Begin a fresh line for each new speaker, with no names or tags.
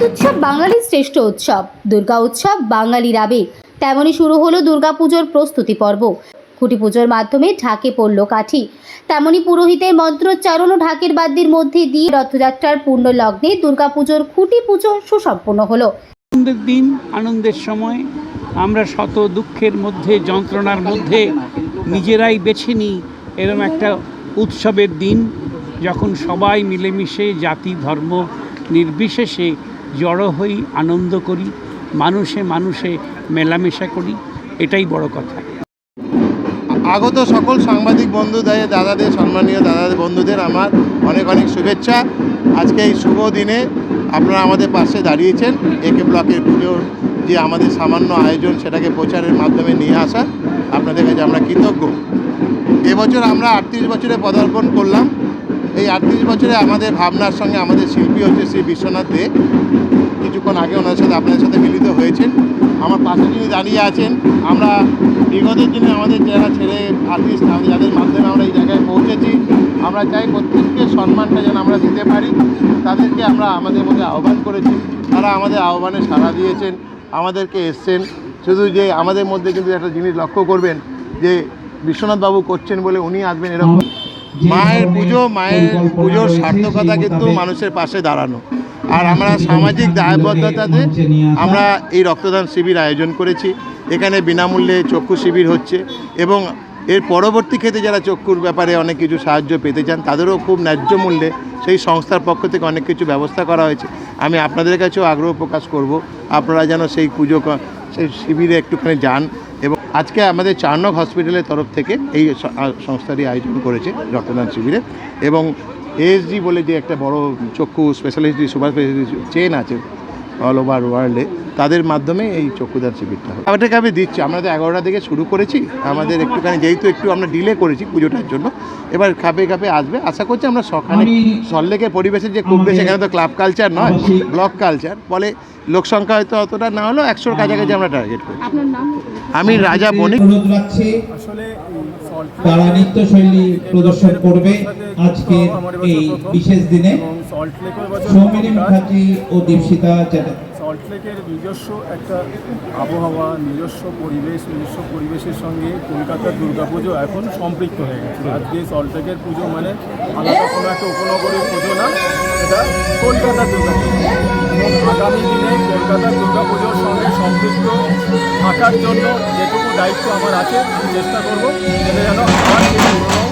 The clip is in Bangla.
শারদ উৎসব বাঙালির শ্রেষ্ঠ উৎসব। দুর্গা উৎসব বাঙালির আবেগ। তেমনই শুরু হলো দুর্গাপুজোর প্রস্তুতি পর্ব। খুঁটি পুজোর মাধ্যমে ঢাকে পড়ল কাঠি। তেমনি পুরোহিতের মন্ত্রোচ্চারণ ও ঢাকের বাদ্যের মধ্যে দিয়ে রথযাত্রার পূর্ণ লগ্নে দুর্গাপুজোর খুঁটি পুজো সুসম্পন্ন হলো।
আনন্দের দিন, আনন্দের সময় আমরা শত দুঃখের মধ্যে, যন্ত্রণার মধ্যে নিজেরাই বেছে নিই এরম একটা উৎসবের দিন যখন সবাই মিলেমিশে জাতি ধর্ম নির্বিশেষে জড়ো হই, আনন্দ করি, মানুষে মানুষে মেলামেশা করি, এটাই বড় কথা।
আগত সকল সাংবাদিক বন্ধুদের, দাদাদের, সম্মানীয় দাদাদের, বন্ধুদের আমার অনেক অনেক শুভেচ্ছা। আজকে এই শুভ দিনে আপনারা আমাদের পাশে দাঁড়িয়েছেন। একে ব্লকের পুজোর যে আমাদের সামান্য আয়োজন, সেটাকে প্রচারের মাধ্যমে নিয়ে আসা, আপনাদের কাছে আমরা কৃতজ্ঞ। এবছর আমরা আটত্রিশ বছরে পদার্পণ করলাম। এই আটত্রিশ বছরে আমাদের ভাবনার সঙ্গে আমাদের শিল্পী হচ্ছে শ্রী বিশ্বনাথ দে। কিছুক্ষণ আগে ওনার সাথে আপনাদের সাথে মিলিত হয়েছেন। আমার পাশে যিনি দাঁড়িয়ে আছেন, আমরা বিগত দিনে আমাদের যারা ছেলে আর্টিস্ট যাদের মাধ্যমে আমরা এই জায়গায় পৌঁছেছি, আমরা চাই প্রত্যেককে সম্মানটা যেন আমরা দিতে পারি। তাদেরকে আমরা আমাদের মধ্যে আহ্বান করেছি। তারা আমাদের আহ্বানে সাড়া দিয়েছেন, আমাদেরকে এসছেন। শুধু যে আমাদের মধ্যে কিন্তু একটা জিনিস লক্ষ্য করবেন যে বিশ্বনাথবাবু করছেন বলে উনি আসবেন এরকম মায়ের পুজো মায়ের পুজোর সার্থকতা কিন্তু মানুষের পাশে দাঁড়ানো। আর আমরা সামাজিক দায়বদ্ধতাতে আমরা এই রক্তদান শিবির আয়োজন করেছি। এখানে বিনামূল্যে চক্ষু শিবির হচ্ছে এবং এর পরবর্তী ক্ষেত্রে যারা চক্ষুর ব্যাপারে অনেক কিছু সাহায্য পেতে চান তাদেরও খুব ন্যায্য মূল্যে সেই সংস্থার পক্ষ থেকে অনেক কিছু ব্যবস্থা করা হয়েছে। আমি আপনাদের কাছেও আগ্রহ প্রকাশ করব। আপনারা যেন সেই পুজো সেই শিবিরে একটুখানি যান। আজকে আমাদের চারনক হসপিটালের তরফ থেকে এই সংস্থাটি আয়োজন করেছে রক্তদান শিবিরে এবং এএসজি বলে যে একটা বড় চক্ষু স্পেশালিস্ট সুপার স্পেশালিস্ট চেন আছে অল ওভার ওয়ার্ল্ডে তাদের মাধ্যমে এই চক্ষুদান শিবিরটা হবে আমাদেরকে আমি দিচ্ছি আমরা তো এগারোটা থেকে শুরু করেছি আমাদের একটুখানি যেহেতু একটু আমরা ডিলে করেছি পুজোটার জন্য এবার খাপে খাপে আসবে। আশা করছি আমরা সকালে সল্লেকের পরিবেশের যে খুব বেশি এখানে তো ক্লাব কালচার নয় ব্লক কালচার ফলে লোক সংখ্যা হয়তো অতটা না হলেও একশোর কাছাকাছি আমরা টার্গেট করি আমি রাজা বণিক
তারা নৃত্যশৈলী প্রদর্শন করবে আজকের এই বিশেষ দিনে। সৌমিনী মুখার্জি ও দীপশিতা চ্যাটার্জি।
সল্ট লেকের নিজস্ব একটা আবহাওয়া নিজস্ব পরিবেশ নিজস্ব পরিবেশের সঙ্গে কলকাতার দুর্গাপুজো এখন সম্পৃক্ত হয়ে গেছে। আজকে সল্ট লেকের পুজো মানে আলাদা কোনো একটা উপনগরীর পুজো না এটা কলকাতার দুর্গাপুজো। এবং আগামী দিনে কলকাতা দুর্গাপুজোর সঙ্গে সম্পৃক্ত থাকার জন্য যেটুকু দায়িত্ব আমার আছে চেষ্টা করব যাতে যেন আমার